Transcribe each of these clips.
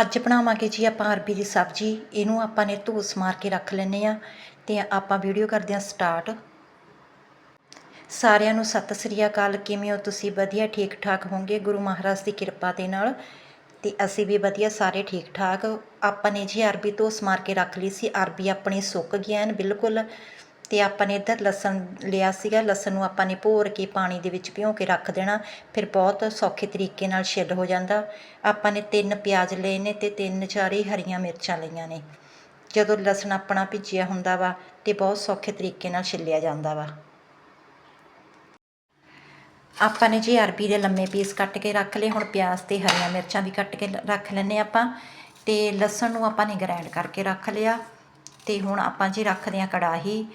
ਅੱਜ ਬਣਾਵਾਂਗੇ ਜੀ ਆਪਾਂ ਅਰਬੀ ਦੀ ਸਬਜ਼ੀ, ਇਹਨੂੰ ਆਪਾਂ ਨੇ ਧੂਸ ਮਾਰ ਕੇ ਰੱਖ ਲੈਨੇ ਆ ਤੇ ਆਪਾਂ ਵੀਡੀਓ ਕਰਦੇ ਆ ਸਟਾਰਟ। ਸਾਰਿਆਂ ਨੂੰ ਸਤਿ ਸ੍ਰੀ ਅਕਾਲ, ਕਿਵੇਂ ਹੋ ਤੁਸੀਂ? ਵਧੀਆ ਠੀਕ ਠਾਕ ਹੋਵੋਗੇ? ਗੁਰੂ ਮਹਾਰਾਜ ਦੀ ਕਿਰਪਾ ਦੇ ਨਾਲ ਤੇ ਅਸੀਂ ਵੀ ਵਧੀਆ, ਸਾਰੇ ਠੀਕ ਠਾਕ ਆਪਾਂ ਨੇ ਜੀ ਅਰਬੀ ਧੂਸ ਮਾਰ ਕੇ ਰੱਖ ਲਈ ਸੀ, ਅਰਬੀ ਆਪਣੀ ਸੁੱਕ ਗਈ ਐਨ ਬਿਲਕੁਲ। ਅਤੇ ਆਪਾਂ ਨੇ ਇੱਧਰ ਲਸਣ ਲਿਆ ਸੀਗਾ, ਲਸਣ ਨੂੰ ਆਪਾਂ ਨੇ ਭੋਰ ਕੇ ਪਾਣੀ ਦੇ ਵਿੱਚ ਭਿਉਂ ਕੇ ਰੱਖ ਦੇਣਾ, ਫਿਰ ਬਹੁਤ ਸੌਖੇ ਤਰੀਕੇ ਨਾਲ ਛਿੱਲ ਹੋ ਜਾਂਦਾ। ਆਪਾਂ ਨੇ ਤਿੰਨ ਪਿਆਜ਼ ਲਏ ਨੇ ਤੇ ਤਿੰਨ ਚਾਰੇ ਹਰੀਆਂ ਮਿਰਚਾਂ ਲਈਆਂ ਨੇ। ਜਦੋਂ ਲਸਣ ਆਪਣਾ ਭਿੱਜਿਆ ਹੁੰਦਾ ਵਾ ਤੇ ਬਹੁਤ ਸੌਖੇ ਤਰੀਕੇ ਨਾਲ ਛਿੱਲਿਆ ਜਾਂਦਾ ਵਾ। ਆਪਾਂ ਨੇ ਜੀ ਅਰਬੀ ਦੇ ਲੰਮੇ ਪੀਸ ਕੱਟ ਕੇ ਰੱਖ ਲਏ, ਹੁਣ ਪਿਆਜ਼ ਤੇ ਹਰੀਆਂ ਮਿਰਚਾਂ ਵੀ ਕੱਟ ਕੇ ਰੱਖ ਲੈਨੇ ਆਪਾਂ। ਤੇ ਲਸਣ ਨੂੰ ਆਪਾਂ ਨੇ ਗ੍ਰਾਈਂਡ ਕਰਕੇ ਰੱਖ ਲਿਆ। ਤੇ ਹੁਣ ਆਪਾਂ ਜੀ ਰੱਖਦੇ ਆ ਕੜਾਹੀ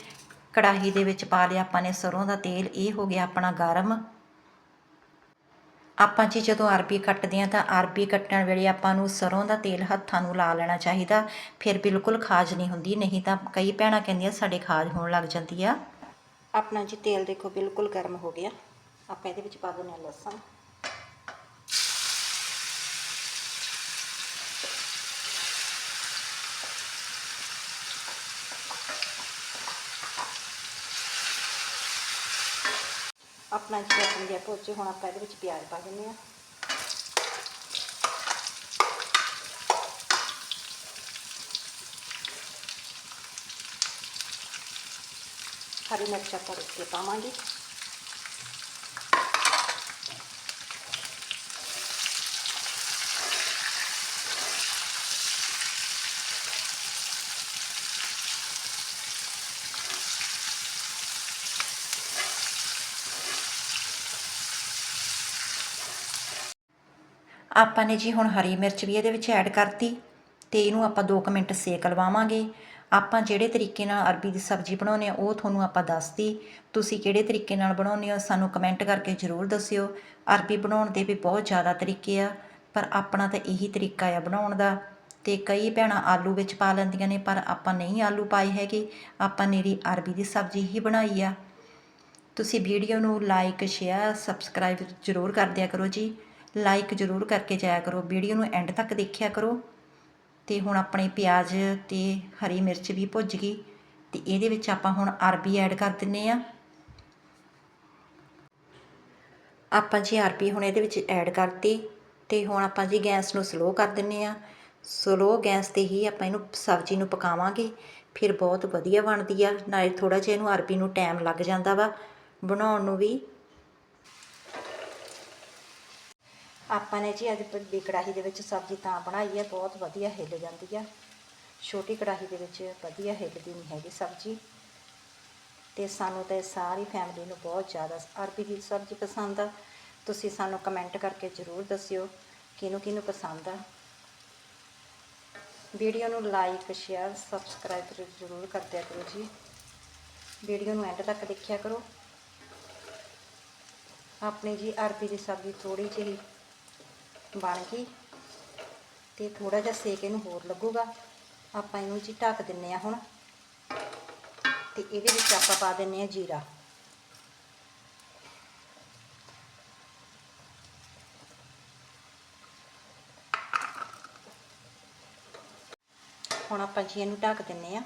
ਕੜਾਹੀ ਦੇ ਵਿੱਚ ਪਾ ਲਿਆ ਆਪਾਂ ਨੇ ਸਰੋਂ ਦਾ ਤੇਲ, ਇਹ ਹੋ ਗਿਆ ਆਪਣਾ ਗਰਮ। ਆਪਾਂ ਜੀ ਜਦੋਂ ਅਰਬੀ ਕੱਟਦੇ ਆ ਤਾਂ ਅਰਬੀ ਕੱਟਣ ਵੇਲੇ ਆਪਾਂ ਨੂੰ ਸਰੋਂ ਦਾ ਤੇਲ ਹੱਥਾਂ ਨੂੰ ਲਾ ਲੈਣਾ ਚਾਹੀਦਾ। ਫਿਰ ਬਿਲਕੁਲ ਖਾਜ ਨਹੀਂ ਹੁੰਦੀ, ਨਹੀਂ ਤਾਂ ਕਈ ਭੈਣਾਂ ਕਹਿੰਦੀਆਂ ਸਾਡੇ ਖਾਜ ਹੋਣ ਲੱਗ ਜਾਂਦੀ ਆ। ਆਪਣਾ ਜੀ ਤੇਲ ਦੇਖੋ ਬਿਲਕੁਲ ਗਰਮ ਹੋ ਗਿਆ। ਆਪਾਂ ਇਹਦੇ ਵਿੱਚ ਪਾ ਦਿੰਦੇ ਹਾਂ ਲਸਣ। ਆਪਣਾ ਜੀ ਬਣ ਪੋਚੇ ਹੁਣ ਆਪਾਂ ਇਹਦੇ ਵਿੱਚ ਪਿਆਜ਼ ਪਾ ਦਿੰਦੇ ਹਾਂ ਹਰੀ ਮਿਰਚ ਆਪਾਂ ਰੁੱਕ ਕੇ ਪਾਵਾਂਗੇ। ਆਪਾਂ ਨੇ ਜੀ ਹੁਣ ਹਰੀ ਮਿਰਚ ਵੀ ਇਹਦੇ ਵਿੱਚ ਐਡ ਕਰਤੀ ਤੇ ਇਹਨੂੰ ਆਪਾਂ 2 ਮਿੰਟ ਸੇਕ ਲਵਾਵਾਂਗੇ। ਆਪਾਂ ਜਿਹੜੇ ਤਰੀਕੇ ਨਾਲ ਅਰਬੀ ਦੀ ਸਬਜ਼ੀ ਬਣਾਉਂਦੇ ਆ ਉਹ ਤੁਹਾਨੂੰ ਆਪਾਂ ਦੱਸਤੀ। ਤੁਸੀਂ ਕਿਹੜੇ ਤਰੀਕੇ ਨਾਲ ਬਣਾਉਂਦੇ ਹੋ, ਸਾਨੂੰ ਕਮੈਂਟ ਕਰਕੇ ਜ਼ਰੂਰ ਦੱਸਿਓ। ਅਰਬੀ ਬਣਾਉਣ ਦੇ ਵੀ ਬਹੁਤ ਜ਼ਿਆਦਾ ਤਰੀਕੇ ਆ, ਪਰ ਆਪਣਾ ਤਾਂ ਇਹੀ ਤਰੀਕਾ ਆ ਬਣਾਉਣ ਦਾ। ਤੇ ਕਈ ਭੈਣਾਂ ਆਲੂ ਵਿੱਚ ਪਾ ਲੈਂਦੀਆਂ ਨੇ, ਪਰ ਆਪਾਂ ਨਹੀਂ ਆਲੂ ਪਾਏ ਹੈਗੇ। ਆਪਾਂ ਨੇਰੀ ਅਰਬੀ ਦੀ ਸਬਜ਼ੀ ਹੀ ਬਣਾਈ ਆ। ਤੁਸੀਂ ਵੀਡੀਓ ਨੂੰ ਲਾਈਕ ਸ਼ੇਅਰ ਸਬਸਕ੍ਰਾਈਬ ਜ਼ਰੂਰ ਕਰ ਦਿਆ ਕਰੋ ਜੀ। ਲਾਈਕ ਜ਼ਰੂਰ ਕਰਕੇ ਜਾਇਆ ਕਰੋ, ਵੀਡੀਓ ਨੂੰ ਐਂਡ ਤੱਕ ਦੇਖਿਆ ਕਰੋ। ਤੇ ਹੁਣ ਆਪਣੇ ਪਿਆਜ਼ ਤੇ ਹਰੀ ਮਿਰਚ ਵੀ ਭੁੱਜ ਗਈ। ਤੇ ਇਹਦੇ ਵਿੱਚ ਆਪਾਂ ਹੁਣ ਅਰਬੀ ਐਡ ਕਰ ਦਿੰਨੇ ਆ। ਆਪਾਂ ਜੀ ਅਰਬੀ ਹੁਣ ਇਹਦੇ ਵਿੱਚ ਐਡ ਕਰਤੀ। ਤੇ ਹੁਣ ਆਪਾਂ ਜੀ ਗੈਸ ਨੂੰ ਸਲੋ ਕਰ ਦਿੰਨੇ ਆ। ਸਲੋ ਗੈਸ ਤੇ ਹੀ ਆਪਾਂ ਇਹਨੂੰ ਸਬਜ਼ੀ ਨੂੰ ਪਕਾਵਾਂਗੇ। ਫਿਰ ਬਹੁਤ ਵਧੀਆ ਬਣਦੀ ਆ। ਨਾਲੇ ਥੋੜਾ ਜਿਹਾ ਇਹਨੂੰ ਅਰਬੀ ਨੂੰ ਟਾਈਮ ਲੱਗ ਜਾਂਦਾ ਵਾ। ਬਣਾਉਣ ਨੂੰ ਵੀ ਆਪਾਂ ਨੇ ਜੀ ਅੱਜ ਵੱਡੀ ਕੜਾਹੀ ਦੇ ਵਿੱਚ ਸਬਜ਼ੀ ਤਾਂ ਬਣਾਈ ਹੈ ਬਹੁਤ ਵਧੀਆ ਹਿੱਲ ਜਾਂਦੀ ਆ। ਛੋਟੀ ਕੜਾਹੀ ਦੇ ਵਿੱਚ ਵਧੀਆ ਹਿੱਲਦੀ ਨਹੀਂ ਹੈਗੀ ਸਬਜ਼ੀ। ਤੇ ਸਾਨੂੰ ਤੇ ਸਾਰੀ ਫੈਮਿਲੀ ਨੂੰ ਬਹੁਤ ਜ਼ਿਆਦਾ ਅਰਬੀ ਦੀ ਸਬਜ਼ੀ ਪਸੰਦ ਆ। ਤੁਸੀਂ ਸਾਨੂੰ ਕਮੈਂਟ ਕਰਕੇ ਜ਼ਰੂਰ ਦੱਸਿਓ ਕਿਹਨੂੰ ਕਿਹਨੂੰ ਪਸੰਦ ਆ। ਵੀਡੀਓ ਨੂੰ ਲਾਈਕ ਸ਼ੇਅਰ ਸਬਸਕ੍ਰਾਈਬ ਜ਼ਰੂਰ ਕਰਦਿਆ ਕਰੋ ਜੀ। ਵੀਡੀਓ ਨੂੰ ਐਂਡ ਤੱਕ ਦੇਖਿਆ ਕਰੋ। ਆਪਣੀ ਜੀ ਅਰਬੀ ਦੀ ਸਬਜ਼ੀ ਥੋੜੀ ਜਿਹੀ ਬਣ ਗਈ ਤੇ ਥੋੜਾ ਜਿਹਾ ਸੇਕ ਇਹਨੂੰ ਹੋਰ ਲੱਗੂਗਾ। ਆਪਾਂ ਇਹਨੂੰ ਜੀ ਢੱਕ ਦਿੰਨੇ ਆ ਹੁਣ। ਤੇ ਇਹਦੇ ਵਿੱਚ ਆਪਾਂ ਪਾ ਦਿੰਨੇ ਆ ਜੀਰਾ। ਹੁਣ ਆਪਾਂ ਜੀ ਇਹਨੂੰ ਢੱਕ ਦਿੰਨੇ ਆ।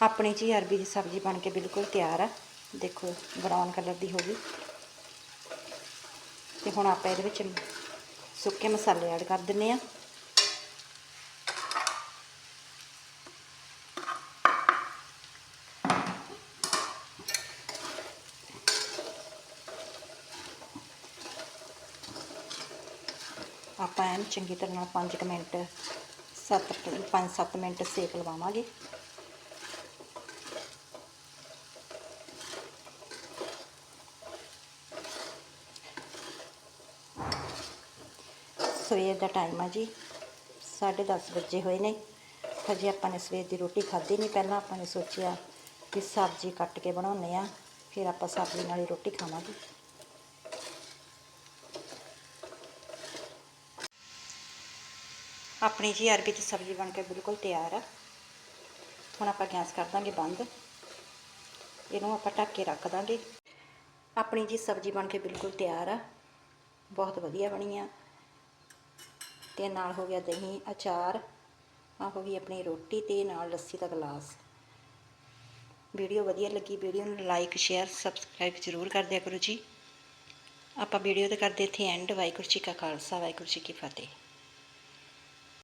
ਆਪਣੀ ਜੀ ਅਰਬੀ ਦੀ ਸਬਜ਼ੀ ਬਣ ਕੇ ਬਿਲਕੁਲ ਤਿਆਰ ਆ। ਦੇਖੋ ਬਰਾਊਨ ਕਲਰ ਦੀ ਹੋ ਗਈ। ਤੇ ਹੁਣ ਆਪਾਂ ਇਹਦੇ ਵਿੱਚ ਸੁੱਕੇ ਮਸਾਲੇ ਐਡ ਕਰ ਦਿੰਨੇ ਆ ਆਪਾਂ ਐਨ ਚੰਗੀ ਤਰ੍ਹਾਂ ਨਾਲ 5 ਮਿੰਟ 7 5-7 ਮਿੰਟ ਸੇਕ ਲਵਾਵਾਂਗੇ। ਸਵੇਰ ਦਾ ਟਾਈਮ ਆ ਜੀ। 10:30 ਵਜੇ ਹੋਏ ਨੇ। ਹਜੇ ਆਪਾਂ ਨੇ ਸਵੇਰ ਦੀ ਰੋਟੀ ਖਾਧੀ ਨਹੀਂ ਪਹਿਲਾਂ, ਆਪਾਂ ਨੇ ਸੋਚਿਆ ਕਿ ਸਬਜ਼ੀ ਕੱਟ ਕੇ ਬਣਾਉਨੇ ਆ ਫਿਰ ਆਪਾਂ ਸਬਜ਼ੀ ਨਾਲ ਹੀ ਰੋਟੀ ਖਾਵਾਂਗੇ। ਆਪਣੀ ਜੀ ਅਰਬੀ ਦੀ ਸਬਜ਼ੀ ਬਣ ਕੇ ਬਿਲਕੁਲ ਤਿਆਰ ਆ। ਹੁਣ ਆਪਾਂ ਗੈਸ ਕਰ ਦਾਂਗੇ ਬੰਦ। ਇਹਨੂੰ ਆਪਾਂ ਢੱਕ ਕੇ ਰੱਖ ਦਾਂਗੇ। ਆਪਣੀ ਜੀ ਸਬਜ਼ੀ ਬਣ ਕੇ ਬਿਲਕੁਲ ਤਿਆਰ ਆ। ਬਹੁਤ ਵਧੀਆ ਬਣੀ ਆ। ਤੇ ਨਾਲ ਹੋ ਗਿਆ ਦਹੀਂ, ਅਚਾਰ ਆ ਹੋ ਗਈ ਆਪਣੀ ਰੋਟੀ ਤੇ ਨਾਲ ਲੱਸੀ ਦਾ ਗਲਾਸ। ਵੀਡੀਓ ਵਧੀਆ ਲੱਗੀ, ਵੀਡੀਓ ਨੂੰ ਲਾਈਕ ਸ਼ੇਅਰ ਸਬਸਕ੍ਰਾਈਬ ਜ਼ਰੂਰ ਕਰ ਦਿਆ ਕਰੋ ਜੀ। ਆਪਾਂ ਵੀਡੀਓ ਤੇ ਕਰਦੇ ਇੱਥੇ ਐਂਡ ਵਾਹਿਗੁਰੂ ਜੀ ਕਾ ਖਾਲਸਾ, ਵਾਹਿਗੁਰੂ ਜੀ ਕੀ ਫਤਿਹ।